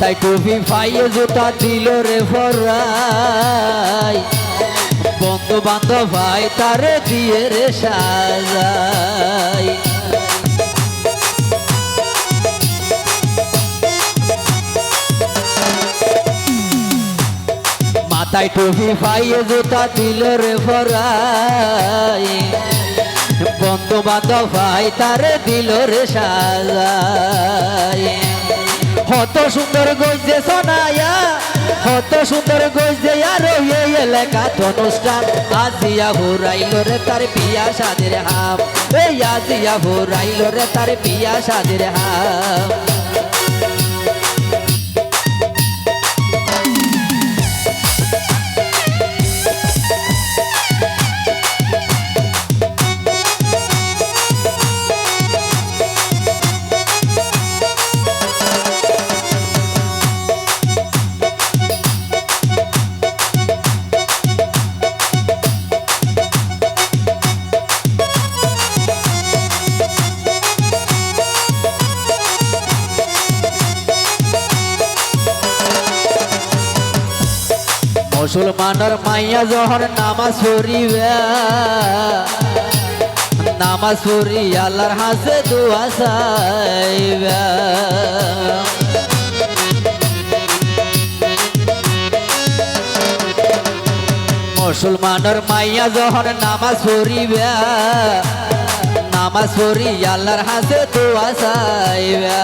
মাথায় টুপি ফাইয়ে জুতা দিল রে ফরাই। বন্ধু বান্ধব ভাই তারে দিয়ে রে সাজাই। মাথায় টুপি ফাইয়ে জুতা দিল রে ফরাই। বন্ধু বান্ধব ভাই তারে দিল রে সাজাই। হত সুন্দর গজে সোনায়া হত সুন্দর গজে আর এই এলাকাত অনুষ্ঠান আজিয়া হুরাইল রে তার পিয়া সাদের হাম। এই আজিয়া হুরাইল রে তার পিয়া সাদের হাম। মুসলমানের মাইয়া যখন নামাজ পড়িবে। নামাজ পড়ি, আল্লাহর হাসে দোয়া চাইবে। মুসলমানের মাইয়া যখন নামাজ পড়িবে। নামাজ পড়ি, আল্লাহর হাসে দোয়া চাইবে।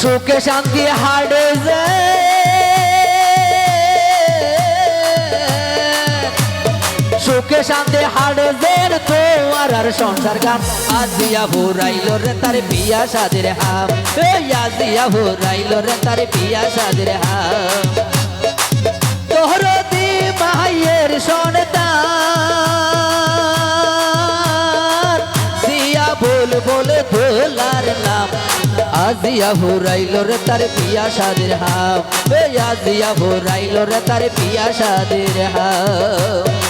সুখে শান্তি হাড়ে যায়। সুখে শান্তি হাড়ে জের তোমার আর সংসার গান। আজিয়া ভোরাইল রে তার বিয়া সাদের হাম। আজিয়া ভোরাইল রে তার বিয়া সাদের হাম। তোহর দি মায়ের সন্তান। সিয়া বল বলে দোলার নাম। আজিয়া ভোরাইল রে তার বিয়া সাদের হাম। আজিয়া ভোরাইল রে তার বিয়া সাদের হাম।